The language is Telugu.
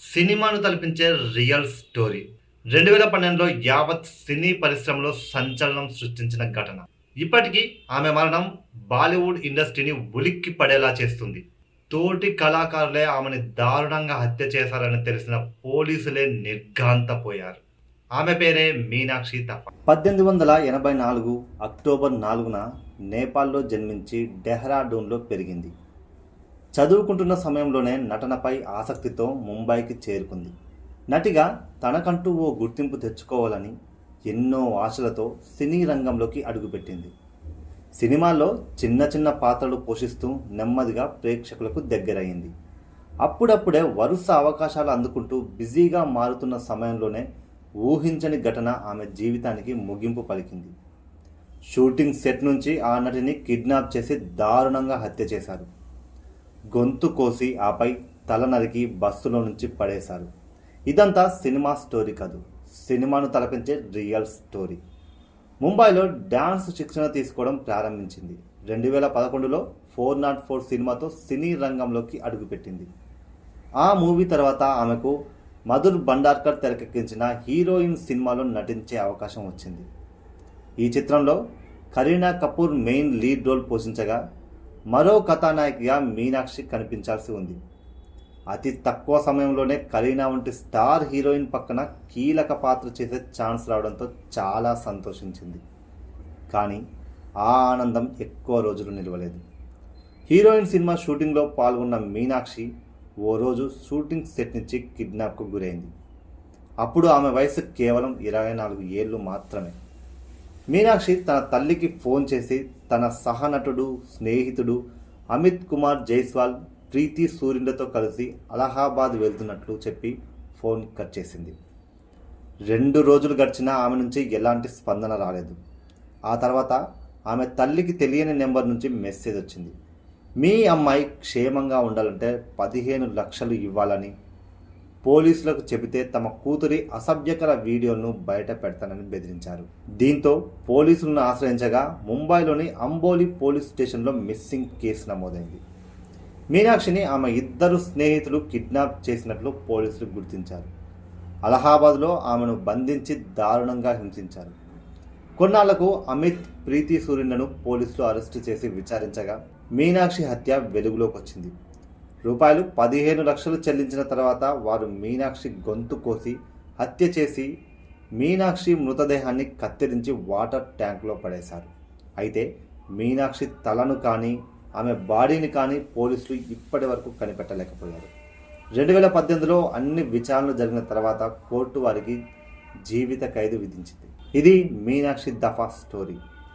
సినిమాను తలపించే రియల్ స్టోరీ. రెండు వేల పన్నెండులో యావత్ సినీ పరిశ్రమలో సంచలనం సృష్టించిన ఘటన. ఇప్పటికీ ఆమె మరణం బాలీవుడ్ ఇండస్ట్రీని ఉలిక్కి పడేలా చేస్తుంది. తోటి కళాకారులే ఆమెని దారుణంగా హత్య చేశారని తెలిసిన పోలీసులే నిర్ఘాంతపోయారు. ఆమె పేరే మీనాక్షి తప్ప పద్దెనిమిది వందల ఎనభై నాలుగు అక్టోబర్ నాలుగున నేపాల్లో జన్మించి డెహ్రాడూన్లో పెరిగింది. చదువుకుంటున్న సమయంలోనే నటనపై ఆసక్తితో ముంబైకి చేరుకుంది. నటిగా తనకంటూ ఓ గుర్తింపు తెచ్చుకోవాలని ఎన్నో ఆశలతో సినీ రంగంలోకి అడుగుపెట్టింది. సినిమాల్లో చిన్న చిన్న పాత్రలు పోషిస్తూ నెమ్మదిగా ప్రేక్షకులకు దగ్గరయింది అప్పుడప్పుడే వరుస అవకాశాలు అందుకుంటూ బిజీగా మారుతున్న సమయంలోనే ఊహించని ఘటన ఆమె జీవితానికి ముగింపు పలికింది. షూటింగ్ సెట్ నుంచి ఆ నటిని కిడ్నాప్ చేసి దారుణంగా హత్య చేశారు. గొంతు కోసి ఆపై తల నరికి బస్సులో నుంచి పడేశారు. ఇదంతా సినిమా స్టోరీ కాదు. సినిమాను తలపించే రియల్ స్టోరీ. ముంబైలో డ్యాన్స్ శిక్షణ తీసుకోవడం ప్రారంభించింది. రెండు వేల పదకొండులో ఫోర్ నాట్ ఫోర్ సినిమాతో సినీ రంగంలోకి అడుగుపెట్టింది. ఆ మూవీ తర్వాత ఆమెకు మధుర్ భండార్కర్ తెరకెక్కించిన హీరోయిన్ సినిమాలో నటించే అవకాశం వచ్చింది. ఈ చిత్రంలో Kareena Kapoor main lead role పోషించగా మరో కథానాయికగా మీనాక్షి కనిపించాల్సి ఉంది. అతి తక్కువ సమయంలోనే కరీనా వంటి స్టార్ హీరోయిన్ పక్కన కీలక పాత్ర చేసే ఛాన్స్ రావడంతో చాలా సంతోషించింది. కానీ ఆ ఆనందం ఎక్కువ రోజులు నిలవలేదు. హీరోయిన్ సినిమా షూటింగ్లో పాల్గొన్న మీనాక్షి ఓ రోజు షూటింగ్ సెట్ నుంచి కిడ్నాప్కు గురైంది. అప్పుడు ఆమె వయసు కేవలం ఇరవై నాలుగు ఏళ్ళు మాత్రమే. మీనాక్షి తన తల్లికి ఫోన్ చేసి తన సహనటుడు స్నేహితుడు అమిత్ కుమార్ జైస్వాల్ ప్రీతి సూర్యులతో కలిసి అలహాబాద్ వెళ్తున్నట్లు చెప్పి ఫోన్ కట్ చేసింది. రెండు రోజులు గడిచినా ఆమె నుంచి ఎలాంటి స్పందన రాలేదు. ఆ తర్వాత ఆమె తల్లికి తెలియని నెంబర్ నుంచి మెసేజ్ వచ్చింది. మీ అమ్మాయి క్షేమంగా ఉండాలంటే పదిహేను లక్షలు ఇవ్వాలని పోలీసులకు చెబితే తమ కూతురి అసభ్యకర వీడియోను బయట పెడతానని బెదిరించారు. దీంతో పోలీసులను ఆశ్రయించగా ముంబైలోని అంబోలి పోలీస్ స్టేషన్లో మిస్సింగ్ కేసు నమోదైంది. మీనాక్షిని ఆమె ఇద్దరు స్నేహితులు కిడ్నాప్ చేసినట్లు పోలీసులు గుర్తించారు. అలహాబాద్లో ఆమెను బంధించి దారుణంగా హింసించారు. కొన్నాళ్ళకు అమిత్ ప్రీతి సూర్యులను పోలీసులు అరెస్టు చేసి విచారించగా మీనాక్షి హత్య వెలుగులోకి వచ్చింది. రూపాయలు పదిహేను లక్షలు చెల్లించిన తర్వాత వారు మీనాక్షి గొంతు కోసి హత్య చేసి మీనాక్షి మృతదేహాన్ని కత్తిరించి వాటర్ ట్యాంక్లో పడేశారు. అయితే మీనాక్షి తలను కానీ ఆమె బాడీని కానీ పోలీసులు ఇప్పటి వరకు కనిపెట్టలేకపోయారు. రెండు వేల పద్దెనిమిదిలో అన్ని విచారణలు జరిగిన తర్వాత కోర్టు వారికి జీవిత ఖైదు విధించింది. ఇది మీనాక్షి దఫా స్టోరీ.